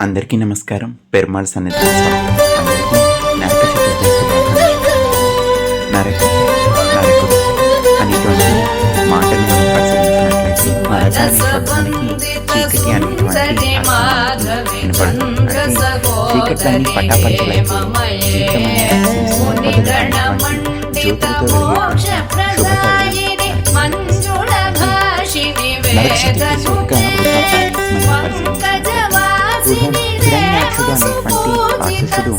అందరికీ నమస్కారం. పెరుమాళ్ సన్నిధి నరక. నరక నరకుడు అనేటువంటి మాటను మనం పరిశీలించినట్లయితే నరక అనే శబ్దానికి చీకటి అనేటువంటి వినపడుతుంది జ్యోతులతో నరక యొక్క పరిశీలించాలి అనేటువంటి రాక్షసుడు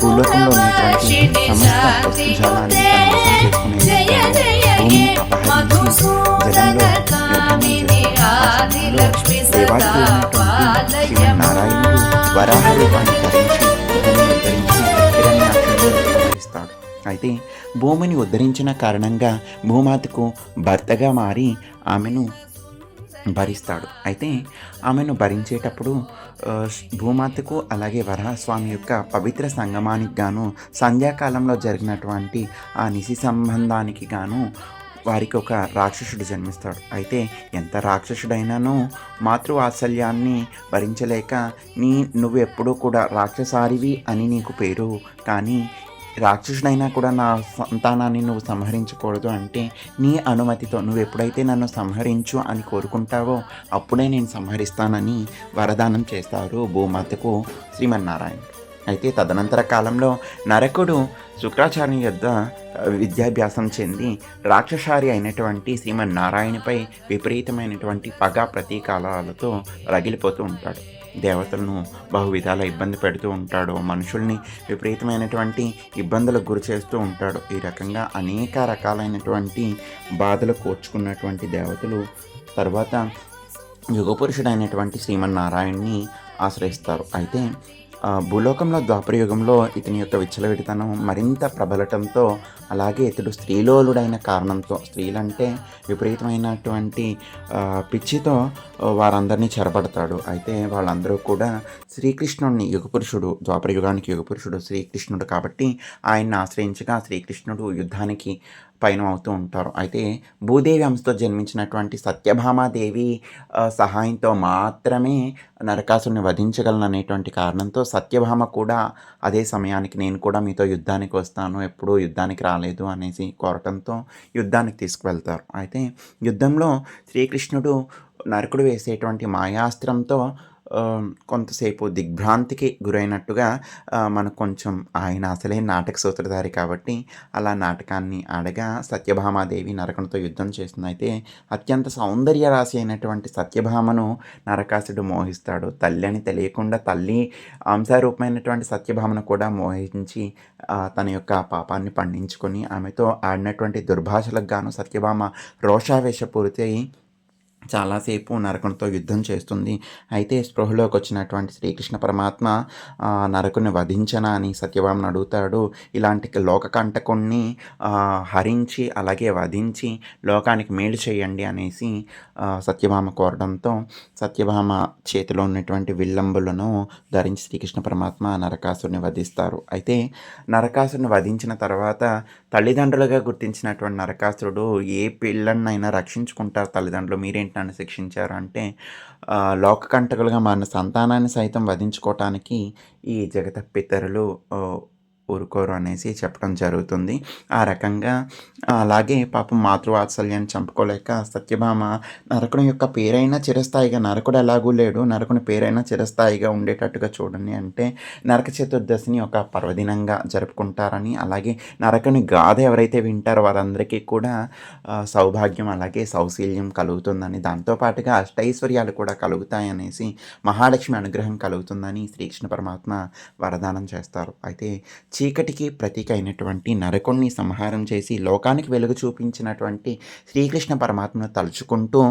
భూలోకంలో ఉన్నటువంటి సమస్త వస్తుజాలాన్ని తన భూమిని వరాహ రూపాన్ని ధరించి అయితే భూమిని ఉద్ధరించిన కారణంగా భూమాతకు భర్తగా మారి ఆమెను భరిస్తాడు. అయితే ఆమెను భరించేటప్పుడు భూమాతకు అలాగే వరహస్వామి యొక్క పవిత్ర సంగమానికి గాను సంధ్యాకాలంలో జరిగినటువంటి ఆ నిశి సంబంధానికి గాను వారికి ఒక రాక్షసుడు జన్మిస్తాడు. అయితే ఎంత రాక్షసుడైనానో మాతృవాత్సల్యాన్ని భరించలేక నీ నువ్వు ఎప్పుడూ కూడా రాక్షసారివి అని నీకు పేరు. కానీ రాక్షసుడైనా కూడా నా సంతానాన్ని నువ్వు సంహరించకూడదు అంటే నీ అనుమతితో నువ్వు ఎప్పుడైతే నన్ను సంహరించు అని కోరుకుంటావో అప్పుడే నేను సంహరిస్తానని వరదానం చేస్తారు భూమాతకు శ్రీమన్నారాయణుడు అయితే తదనంతర కాలంలో నరకుడు శుక్రాచార్య యొద్ద విద్యాభ్యాసం చెంది రాక్షసారి అయినటువంటి శ్రీమన్నారాయణపై విపరీతమైనటువంటి పగ ప్రతీకాలతో రగిలిపోతూ ఉంటాడు. దేవతలను బహువిధాల ఇబ్బంది పెడుతూ ఉంటాడు. మనుషుల్ని విపరీతమైనటువంటి ఇబ్బందులకు గురి చేస్తూ ఉంటాడు. ఈ రకంగా అనేక రకాలైనటువంటి బాధలు కోర్చుకున్నటువంటి దేవతలు తర్వాత యుగపురుషుడైనటువంటి శ్రీమన్నారాయణ్ణి ఆశ్రయిస్తారు. అయితే భూలోకంలో ద్వాపరయుగంలో ఇతని యొక్క విచ్చలవిడితనం మరింత ప్రబలటంతో అలాగే ఇతడు స్త్రీలోలుడైన కారణంతో స్త్రీలంటే విపరీతమైనటువంటి పిచ్చితో వారందరినీ చెరబడతాడు. అయితే వాళ్ళందరూ కూడా శ్రీకృష్ణుడిని యుగపురుషుడు ద్వాపరయుగానికి యుగపురుషుడు శ్రీకృష్ణుడు కాబట్టి ఆయన్ని ఆశ్రయించగా శ్రీకృష్ణుడు యుద్ధానికి పయనం అవుతూ ఉంటారు. అయితే భూదేవి అంశతో జన్మించినటువంటి సత్యభామాదేవి సహాయంతో మాత్రమే నరకాసుని వధించగలను అనేటువంటి కారణంతో సత్యభామ కూడా అదే సమయానికి నేను కూడా మీతో యుద్ధానికి వస్తాను ఎప్పుడూ యుద్ధానికి రాలేదు అనేసి కోరటంతో యుద్ధానికి తీసుకువెళ్తారు. అయితే యుద్ధంలో శ్రీకృష్ణుడు నరకుడు వేసేటువంటి మాయాస్త్రంతో కొంతసేపు దిగ్భ్రాంతికి గురైనట్టుగా మనకు కొంచెం ఆయన అసలే నాటక సూత్రధారి కాబట్టి అలా నాటకాన్ని ఆడగా సత్యభామాదేవి నరకునితో యుద్ధం చేస్తుంది. అయితే అత్యంత సౌందర్య రాశి అయినటువంటి సత్యభామను నరకాసుడు మోహిస్తాడు. తల్లి అని తెలియకుండా తల్లి అంశారూపమైనటువంటి సత్యభామను కూడా మోహించి తన యొక్క పాపాన్ని పండించుకొని ఆమెతో ఆడినటువంటి దుర్భాషలకు గాను సత్యభామ రోషావేశపూరిత అయి చాలాసేపు నరకునితో యుద్ధం చేస్తుంది. అయితే స్పృహలోకి వచ్చినటువంటి శ్రీకృష్ణ పరమాత్మ నరకుని వధించనా అని సత్యభామను అడుగుతాడు. ఇలాంటి లోకకంటకుణ్ణి హరించి అలాగే వధించి లోకానికి మేలు చేయండి అనేసి సత్యభామ కోరడంతో సత్యభామ చేతిలో ఉన్నటువంటి విల్లంబులను ధరించి శ్రీకృష్ణ పరమాత్మ నరకాసుని వధిస్తారు. అయితే నరకాసుని వధించిన తర్వాత తల్లిదండ్రులుగా గుర్తించినటువంటి నరకాసురుడు ఏ పిల్లన్నైనా రక్షించుకుంటారు తల్లిదండ్రులు? మీరేంటి నన్ను శిక్షించారు? అంటే లోకకంటకులుగా మారిన సంతానాన్ని సైతం వధించుకోవటానికి ఈ జగత పితరులు ఊరుకోరు అనేసి చెప్పడం జరుగుతుంది. ఆ రకంగా అలాగే పాపం మాతృవాత్సల్యాన్ని చంపుకోలేక సత్యభామ నరకుని యొక్క పేరైనా చిరస్థాయిగా నరకుడు ఎలాగూ లేడు నరకుని పేరైనా చిరస్థాయిగా ఉండేటట్టుగా చూడండి అంటే నరక చతుర్దశిని ఒక పర్వదినంగా జరుపుకుంటారని అలాగే నరకుని గాథ ఎవరైతే వింటారో వారందరికీ కూడా సౌభాగ్యం అలాగే సౌశీల్యం కలుగుతుందని దాంతోపాటుగా అష్టైశ్వర్యాలు కూడా కలుగుతాయనేసి మహాలక్ష్మి అనుగ్రహం కలుగుతుందని శ్రీకృష్ణ పరమాత్మ వరదానం చేస్తారు. అయితే చీకటికి ప్రతీక అయినటువంటి నరకుణ్ణి సంహారం చేసి లోకానికి వెలుగు చూపించినటువంటి శ్రీకృష్ణ పరమాత్మను తలుచుకుంటూ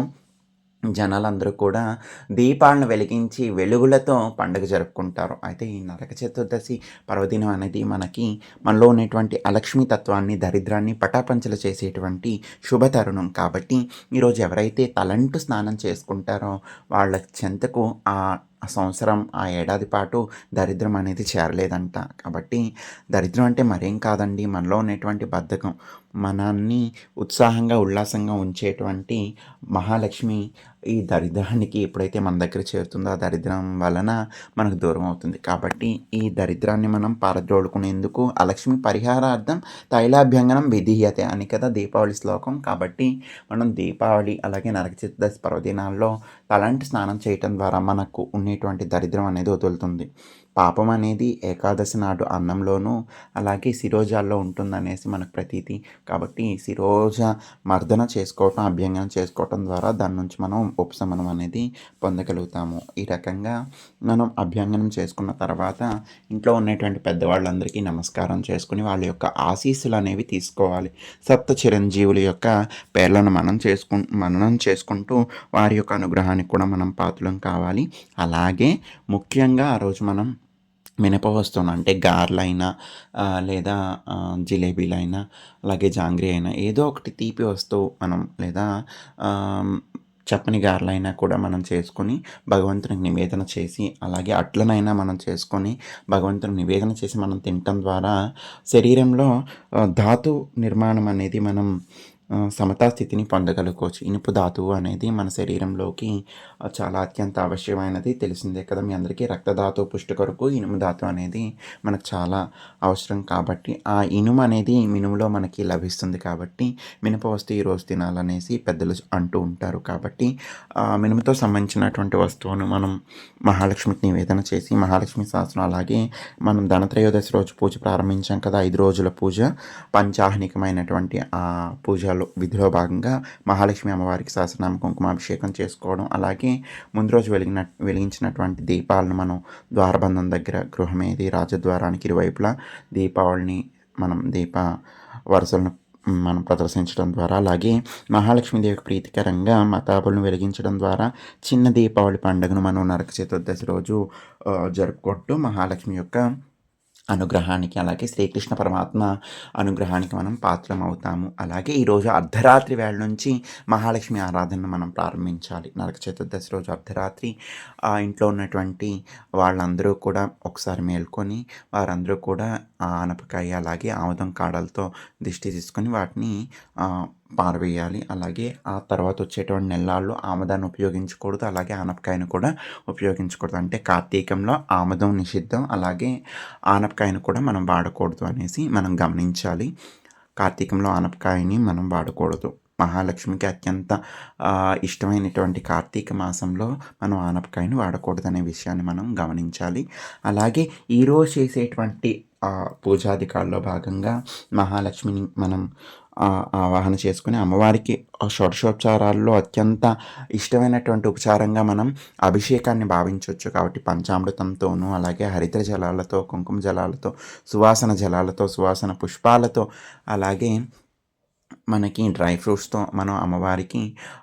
జనాలందరూ కూడా దీపాలను వెలిగించి వెలుగులతో పండుగ జరుపుకుంటారు. అయితే ఈ నరక చతుర్దశి పర్వదినం అనేది మనకి మనలో ఉన్నటువంటి అలక్ష్మీ తత్వాన్ని దరిద్రాన్ని పటాపంచలు చేసేటువంటి శుభ తరుణం కాబట్టి ఈరోజు ఎవరైతే తలంటు స్నానం చేసుకుంటారో వాళ్ళ చెంతకు ఆ ఆ సంవత్సరం ఆ ఏడాది పాటు దరిద్రం అనేది చేరలేదంట. కాబట్టి దరిద్రం అంటే మరేం కాదండి. మనలో ఉన్నటువంటి బద్ధకం. మనల్ని ఉత్సాహంగా ఉల్లాసంగా ఉంచేటువంటి మహాలక్ష్మి ఈ దరిద్రానికి ఎప్పుడైతే మన దగ్గర చేరుతుందో ఆ దరిద్రం వలన మనకు దూరం అవుతుంది. కాబట్టి ఈ దరిద్రాన్ని మనం పారద్రోలుకునేందుకు అలక్ష్మి పరిహారార్థం తైలాభ్యంగనం విధీయతే అని కదా దీపావళి శ్లోకం. కాబట్టి మనం దీపావళి అలాగే నరక చతుర్దశి పర్వదినాల్లో తలంటి స్నానం చేయటం ద్వారా మనకు ఉండేటువంటి దరిద్రం అనేది వదులుతుంది. పాపం అనేది ఏకాదశి నాడు అన్నంలోనూ అలాగే శిరోజాల్లో ఉంటుందనేసి మనకు ప్రతీతి. కాబట్టి శిరోజ మర్దన చేసుకోవటం అభ్యంగనం చేసుకోవటం ద్వారా దాని నుంచి మనం ఉపశమనం అనేది పొందగలుగుతాము. ఈ రకంగా మనం అభ్యంగనం చేసుకున్న తర్వాత ఇంట్లో ఉన్నటువంటి పెద్దవాళ్ళందరికీ నమస్కారం చేసుకుని వాళ్ళ యొక్క ఆశీస్సులు అనేవి తీసుకోవాలి. సప్త చిరంజీవుల యొక్క పేర్లను మనం చేసుకు మననం చేసుకుంటూ వారి యొక్క అనుగ్రహానికి కూడా మనం పాత్రలం కావాలి. అలాగే ముఖ్యంగా ఆ రోజు మనం మినప వస్తువును అంటే గారెలైనా లేదా జిలేబీలైనా అలాగే జాంగ్రీ అయినా ఏదో ఒకటి తీపి వస్తువు మనం లేదా చప్పని గారెలైనా కూడా మనం చేసుకొని భగవంతునికి నివేదన చేసి అలాగే అట్లనైనా మనం చేసుకొని భగవంతునికి నివేదన చేసి మనం తినటం ద్వారా శరీరంలో ధాతు నిర్మాణం అనేది మనం సమతా స్థితిని పొందగలుగుకోవచ్చు ఇనుపు ధాతువు అనేది మన శరీరంలోకి చాలా అత్యంత అవశ్యమైనది తెలిసిందే కదా మీ అందరికీ రక్తధాతు పుష్టి కొరకు ఇనుము ధాతు అనేది మనకు చాలా అవసరం కాబట్టి ఆ ఇనుము అనేది మినుములో మనకి లభిస్తుంది కాబట్టి మినప వస్తువు ఈరోజు తినాలనేసి పెద్దలు అంటూ ఉంటారు కాబట్టి మినుముతో సంబంధించినటువంటి వస్తువును మనం మహాలక్ష్మికి నివేదన చేసి మహాలక్ష్మి శాస్త్రం అలాగే మనం ధనత్రయోదశి రోజు పూజ ప్రారంభించాం కదా ఐదు రోజుల పూజ పంచాహ్నికమైనటువంటి ఆ పూజలో విధిలో భాగంగా మహాలక్ష్మి అమ్మవారికి సహస్రనామ కుంకుమాభిషేకం చేసుకోవడం అలాగే ముందు రోజు వెలిగిన వెలిగించినటువంటి దీపాలను మనం ద్వారబంధం దగ్గర గృహమేది రాజద్వారానికి ఇరువైపులా దీపావళిని మనం దీప వరుసలను మనం ప్రదర్శించడం ద్వారా అలాగే మహాలక్ష్మీదేవికి ప్రీతికరంగా మతాబులను వెలిగించడం ద్వారా చిన్న దీపావళి పండుగను మనం నరక చతుర్దశి రోజు జరుపుకుంటూ మహాలక్ష్మి యొక్క అనుగ్రహానికి అలాగే శ్రీకృష్ణ పరమాత్మ అనుగ్రహానికి మనం పాత్రం అవుతాము అలాగే ఈరోజు అర్ధరాత్రి వేళ నుంచి మహాలక్ష్మి ఆరాధనను మనం ప్రారంభించాలి. నరక చతుర్దశి రోజు అర్ధరాత్రి. ఆ ఇంట్లో ఉన్నటువంటి వాళ్ళందరూ కూడా ఒకసారి మేల్కొని వారందరూ కూడా ఆనపకాయ అలాగే ఆముదం కాడలతో దిష్టి తీసుకొని వాటిని పారవేయాలి. అలాగే ఆ తర్వాత వచ్చేటువంటి నెలల్లో ఆముదాన్ని ఉపయోగించకూడదు. అలాగే ఆనపకాయను కూడా ఉపయోగించకూడదు. అంటే కార్తీకంలో ఆముదం నిషిద్ధం. అలాగే ఆనపకాయను కూడా మనం వాడకూడదు అనేసి మనం గమనించాలి. కార్తీకంలో ఆనపకాయని మనం వాడకూడదు. మహాలక్ష్మికి అత్యంత ఇష్టమైనటువంటి కార్తీక మాసంలో మనం ఆనపకాయని వాడకూడదు అనే విషయాన్ని మనం గమనించాలి. అలాగే ఈరోజు చేసేటువంటి పూజాధికారులో భాగంగా మహాలక్ష్మిని మనం ఆవాహన చేసుకుని అమ్మవారికి షోడశోపచారాల్లో అత్యంత ఇష్టమైనటువంటి ఉపచారంగా మనం అభిషేకాన్ని భావించవచ్చు. కాబట్టి పంచామృతంతోనూ అలాగే హరిద్ర జలాలతో కుంకుమ జలాలతో సువాసన జలాలతో సువాసన పుష్పాలతో అలాగే మనకి డ్రై ఫ్రూట్స్తో మనం అమ్మవారికి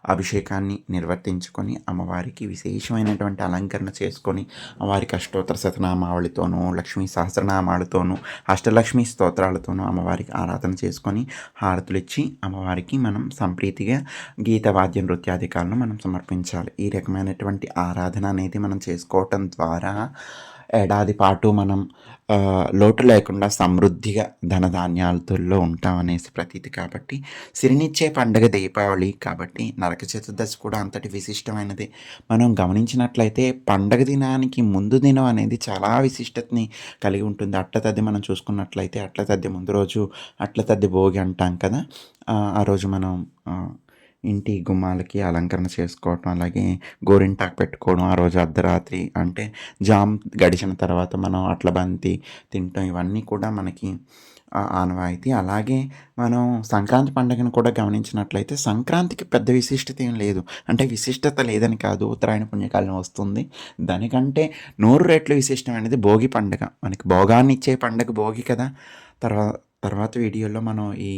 అభిషేకాన్ని నిర్వర్తించుకొని అమ్మవారికి విశేషమైనటువంటి అలంకరణ చేసుకొని వారికి అష్టోత్తర శతనామావళితోనూ లక్ష్మీ సహస్రనామాలతోనూ అష్టలక్ష్మి స్తోత్రాలతోనూ అమ్మవారికి ఆరాధన చేసుకొని హారతులు ఇచ్చి అమ్మవారికి మనం సంప్రీతిగా గీత వాద్య నృత్యాధికారులను మనం సమర్పించాలి. ఈ రకమైనటువంటి ఆరాధన అనేది మనం చేసుకోవటం ద్వారా ఏడాది పాటు మనం లోటు లేకుండా సమృద్ధిగా ధనధాన్యాలతో ఉంటాం అనేసి ప్రతీతి కాబట్టి సిరినిచ్చే పండుగ దీపావళి కాబట్టి నరక చతుర్దశి కూడా అంతటి విశిష్టమైనది. మనం గమనించినట్లయితే పండగ దినానికి ముందు దినం అనేది చాలా విశిష్టతని కలిగి ఉంటుంది. అట్ల తద్ది మనం చూసుకున్నట్లయితే అట్ల తద్ది ముందు రోజు అట్ల తద్ది భోగి అంటాం కదా. ఆ రోజు మనం ఇంటి గుమ్మాలకి అలంకరణ చేసుకోవటం అలాగే గోరింటాకు పెట్టుకోవడం ఆ రోజు అర్ధరాత్రి అంటే జామ్ గడిచిన తర్వాత మనం అట్ల బంతి తింటాం. ఇవన్నీ కూడా మనకి ఆనవాయితీ. అలాగే మనం సంక్రాంతి పండుగను కూడా గమనించినట్లయితే సంక్రాంతికి పెద్ద విశిష్టత ఏం లేదు. అంటే విశిష్టత లేదని కాదు. ఉత్తరాయణ పుణ్యకాలం వస్తుంది. దానికంటే నూరు రెట్లు విశిష్టమైనది భోగి పండుగ. మనకి భోగాన్ని ఇచ్చే పండుగ భోగి కదా. తర్వాత తర్వాత వీడియోలో మనం ఈ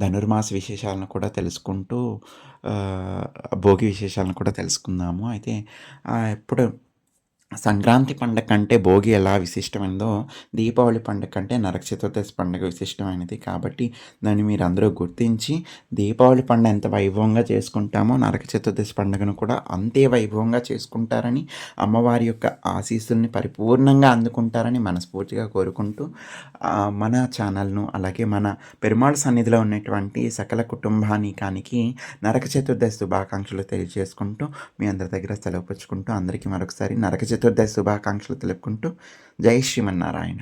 ధనుర్మాస విశేషాలను కూడా తెలుసుకుంటూ భోగి విశేషాలను కూడా తెలుసుకుందాము. అయితే ఎప్పుడు సంక్రాంతి పండగ కంటే భోగి ఎలా విశిష్టమైనదో దీపావళి పండగ కంటే నరక చతుర్దశి పండుగ విశిష్టమైనది కాబట్టి దాన్ని మీరు అందరూ గుర్తించి దీపావళి పండుగ ఎంత వైభవంగా చేసుకుంటామో నరక చతుర్దశి పండుగను కూడా అంతే వైభవంగా చేసుకుంటారని అమ్మవారి యొక్క ఆశీస్సుల్ని పరిపూర్ణంగా అందుకుంటారని మనస్ఫూర్తిగా కోరుకుంటూ మన ఛానల్ను అలాగే మన పెరుమాళ్ సన్నిధిలో ఉన్నటువంటి సకల కుటుంబానికానికి నరక చతుర్దశి శుభాకాంక్షలు తెలియజేసుకుంటూ మీ అందరి దగ్గర సెలవు పుచ్చుకుంటూ అందరికీ మరొకసారి నరక చతుర్దశి శుభాకాంక్షలు తెలుపుకుంటూ జై శ్రీమన్నారాయణ.